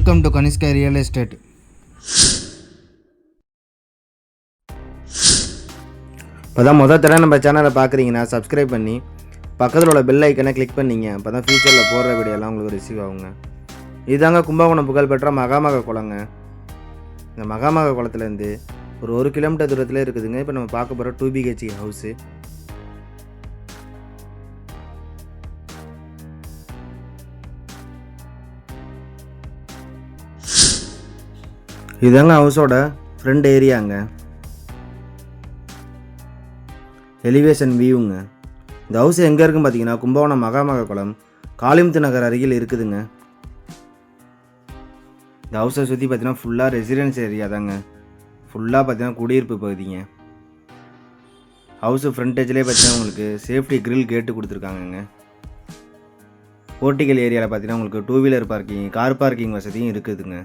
Welcome to Kanishka real estate இப்போ தான் முதல் தடவை நம்ம சேனலை பார்க்குறீங்கன்னா சப்ஸ்கிரைப் பண்ணி பக்கத்தில் உள்ள பெல் ஐக்கனை கிளிக் பண்ணிங்க அப்போ தான் ஃபியூச்சரில் போடுற வீடியோலாம் உங்களுக்கு ரிசீவ் ஆகுங்க. இதுதாங்க கும்பகோணம் புகழ்பெற்ற மகாமக குளங்க. இந்த மகாமக குளத்துலேருந்து ஒரு ஒரு கிலோமீட்டர் தூரத்தில் இருக்குதுங்க. இப்போ நம்ம பார்க்க போகிற டூ பிஹெச்சி ஹவுஸு இதுதாங்க ஹவுஸோட ஃப்ரண்ட் ஏரியாங்க எலிவேஷன் வியூங்க இந்த ஹவுஸ் எங்கே இருக்குன்னு பார்த்தீங்கன்னா கும்பகோணம் மகாமக குளம் காளிமுத்து நகர் அருகில் இருக்குதுங்க. இந்த ஹவுஸை சுற்றி பார்த்தீங்கன்னா ஃபுல்லாக ரெசிடென்ஸ் ஏரியா தாங்க. ஃபுல்லாக பார்த்தீங்கன்னா குடியிருப்பு பகுதிங்க. ஹவுஸு ஃப்ரண்டேஜ்லேயே பார்த்தீங்கன்னா உங்களுக்கு சேஃப்டி கிரில் கேட்டு கொடுத்துருக்காங்கங்க. போர்ட்டிக்கல் ஏரியாவில் பார்த்தீங்கன்னா உங்களுக்கு two wheeler parking car parking வசதியும் இருக்குதுங்க.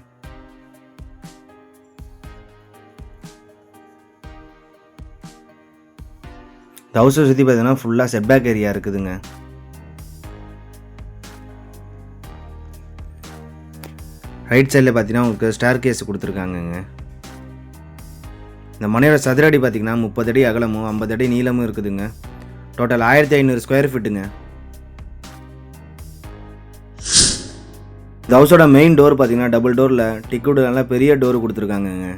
இந்த ஹவுஸை சுற்றி பார்த்தீங்கன்னா ஃபுல்லாக செட்பேக் ஏரியா இருக்குதுங்க. ரைட் சைடில் பார்த்தீங்கன்னா உங்களுக்கு ஸ்டார் கேஸ் கொடுத்துருக்காங்கங்க. இந்த மனையோட சதுரடி பார்த்தீங்கன்னா முப்பது அடி அகலமும் ஐம்பது அடி நீளமும் இருக்குதுங்க. டோட்டல் ஆயிரத்தி ஐநூறு ஸ்கொயர் ஃபீட்டுங்க இந்த ஹவுஸோட மெயின் டோர் பார்த்தீங்கன்னா டபுள் டோரில் டிக்குடு நல்லா பெரிய டோர் கொடுத்துருக்காங்கங்க.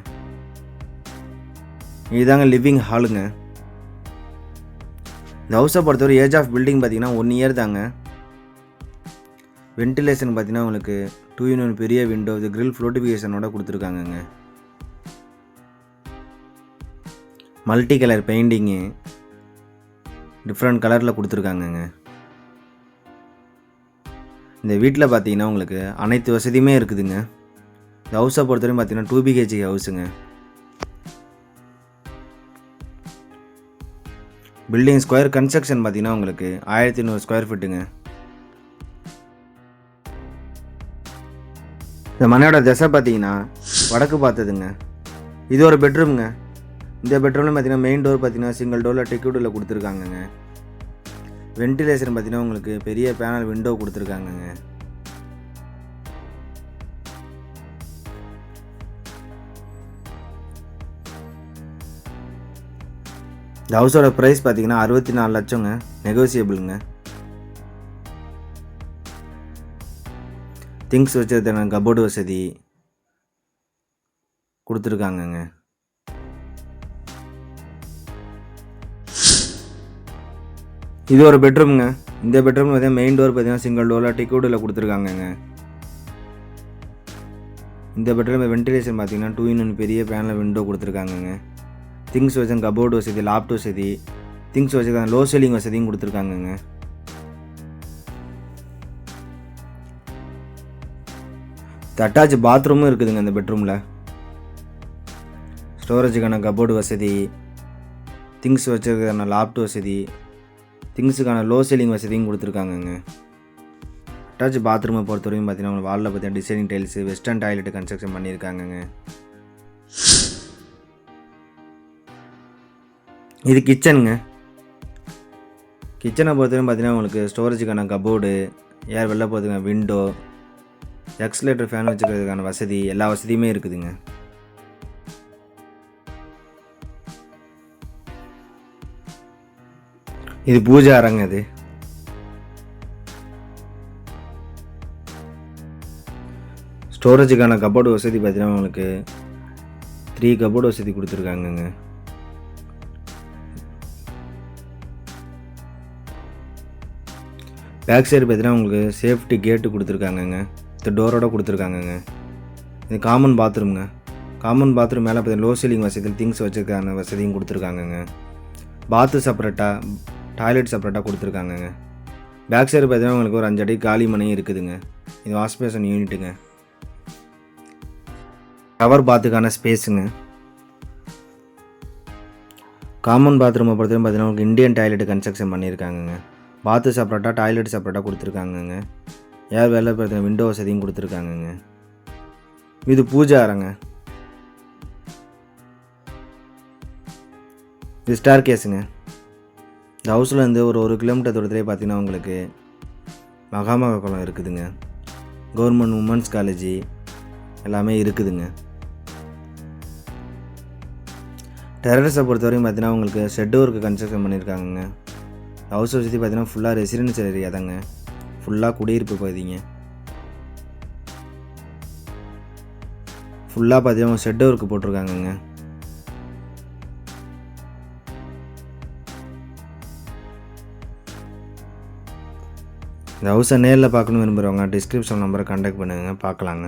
இதுதாங்க லிவிங் ஹாலுங்க இந்த ஹவுஸை பொறுத்தவரை ஏஜ் ஆஃப் பில்டிங் பார்த்தீங்கன்னா ஒன் இயர் தாங்க. வென்டிலேஷன் பார்த்தீங்கன்னா உங்களுக்கு டூ இன் ஒன் பெரிய விண்டோ இது கிரில் ஃப்ளோட்டிஃபிகேஷனோட கொடுத்துருக்காங்கங்க. மல்டி கலர் பெயிண்டிங்கு டிஃப்ரெண்ட் கலரில் கொடுத்துருக்காங்கங்க. இந்த வீட்டில் பார்த்தீங்கன்னா உங்களுக்கு அனைத்து வசதியுமே இருக்குதுங்க. இந்த ஹவுஸை பொறுத்தவரையும் பார்த்தீங்கன்னா டூ பிஹெச்கே ஹவுஸுங்க பில்டிங் ஸ்கொயர் கன்ஸ்ட்ரக்ஷன் பார்த்தீங்கன்னா உங்களுக்கு ஆயிரத்தி நூறு ஸ்கொயர் ஃபீட்டுங்க. இந்த மனையோட திசை பார்த்தீங்கன்னா வடக்கு பார்த்ததுங்க. இது ஒரு பெட்ரூம்ங்க. இந்த பெட்ரூமில் பார்த்தீங்கன்னா மெயின் டோர் பார்த்தீங்கன்னா சிங்கிள் டோரில் டிக்கெட்டில் கொடுத்துருக்காங்கங்க. வென்டிலேஷன் பார்த்தீங்கன்னா உங்களுக்கு பெரிய பேனல் விண்டோ கொடுத்துருக்காங்கங்க. இந்த ஹவுஸோட ப்ரைஸ் பார்த்தீங்கன்னா அறுபத்தி நாலு லட்சங்க நெகோசியபிளுங்க திங்ஸ் வச்சதுக்கான கபோர்டு வசதி கொடுத்துருக்காங்கங்க. இது ஒரு பெட்ரூம்ங்க இந்த பெட்ரூம் பார்த்தீங்கன்னா மெயின் டோர் பார்த்தீங்கன்னா சிங்கிள் டோரில் டிக்கோட்டில் கொடுத்துருக்காங்கங்க. இந்த பெட்ரூம் வென்டிலேஷன் பார்த்தீங்கன்னா டூ இன் ஒன் பெரிய பேனில் விண்டோ கொடுத்துருக்காங்கங்க. திங்ஸ் வச்சு கபோர்டு வசதி லாப்ட் வசதி திங்ஸ் வச்சு லோ செல்லிங் வசதியும் கொடுத்துருக்காங்கங்க. அட்டாச் பாத்ரூமும் இருக்குதுங்க இந்த பெட்ரூமில் ஸ்டோரேஜுக்கான கபோர்டு வசதி திங்ஸ் வச்சுருக்கான லாப்ட் வசதி திங்ஸுக்கான லோ செல்லிங் வசதியும் கொடுத்துருக்காங்கங்க. அட்டாச் பாத்ரூமை பொறுத்தவரைக்கும் பார்த்தீங்கன்னா வாலில் பார்த்தீங்கன்னா designing tiles western toilet construction பண்ணியிருக்காங்கங்க. இது கிச்சனுங்க கிச்சனை பொறுத்தவரைக்கும் பார்த்தீங்கன்னா உங்களுக்கு ஸ்டோரேஜுக்கான கபோர்டு ஏர் வெளில போகிறதுக்கான விண்டோ எக்ஸ்லேட்டர் ஃபேன் வச்சுக்கிறதுக்கான வசதி எல்லா வசதியுமே இருக்குதுங்க. இது பூஜை அரங்க இது. ஸ்டோரேஜுக்கான கபோர்டு வசதி பார்த்தீங்கன்னா உங்களுக்கு த்ரீ கபோர்டு வசதி கொடுத்துருக்காங்கங்க. பேக் சைடு பார்த்தீங்கன்னா உங்களுக்கு சேஃப்டி கேட்டு கொடுத்துருக்காங்கங்க. இந்த டோரோட கொடுத்துருக்காங்கங்க. இது காமன் பாத்ரூம்ங்க காமன் பாத்ரூம் மேலே பார்த்தீங்கன்னா லோ சீலிங் வசதியில் திங்ஸ் வச்சுருக்கான வசதியும் கொடுத்துருக்காங்கங்க. பாத்து செப்பரேட்டாக டாய்லெட் செப்பரேட்டாக கொடுத்துருக்காங்கங்க. பேக் சைடு பார்த்தீங்கன்னா உங்களுக்கு ஒரு அஞ்சு அடி காலி மனையும் இருக்குதுங்க. இது வாஷ்பேஷன் யூனிட்டுங்க கவர் பாத்துக்கான ஸ்பேஸுங்க காமன் பாத்ரூமை பொறுத்தவரைக்கும் பார்த்தீங்கன்னா உங்களுக்கு இந்தியன் டாய்லெட் கன்ஸ்ட்ரக்ஷன் பண்ணியிருக்காங்கங்க. பாத்து செப்பரேட்டாக டாய்லெட் செப்பரேட்டாக கொடுத்துருக்காங்கங்க. ஏர் வேலை பார்த்தீங்கன்னா விண்டோ வசதியும் கொடுத்துருக்காங்கங்க. இது பூஜை அறங்க. இது ஸ்டார் கேஸுங்க இந்த ஹவுஸ்லேருந்து ஒரு ஒரு கிலோமீட்டர் தூரத்துலேயே பார்த்தீங்கன்னா உங்களுக்கு மகாமக குளம் இருக்குதுங்க. கவர்மெண்ட் உமன்ஸ் காலேஜி எல்லாமே இருக்குதுங்க. டெரரஸை பொறுத்த வரைக்கும் பார்த்தீங்கன்னா உங்களுக்கு ஷெட் ஒர்க்கு கன்ஸ்ட்ரக்ஷன் பண்ணியிருக்காங்கங்க ஹவுஸ் சுற்றி பார்த்தீங்கன்னா ஃபுல்லாக ரெசிடென்ஷியல் ஏரியா தாங்க ஃபுல்லாக குடியிருப்பு பகுதிங்க. ஃபுல்லாக பார்த்தீங்கன்னா ஷெட் ஒர்க்கு போட்டிருக்காங்கங்க. இந்த ஹவுஸை நேரில் பார்க்கணும் விரும்புகிறவங்க டிஸ்கிரிப்ஷன் நம்பரை கான்டாக்ட் பண்ணுங்க பார்க்கலாங்க.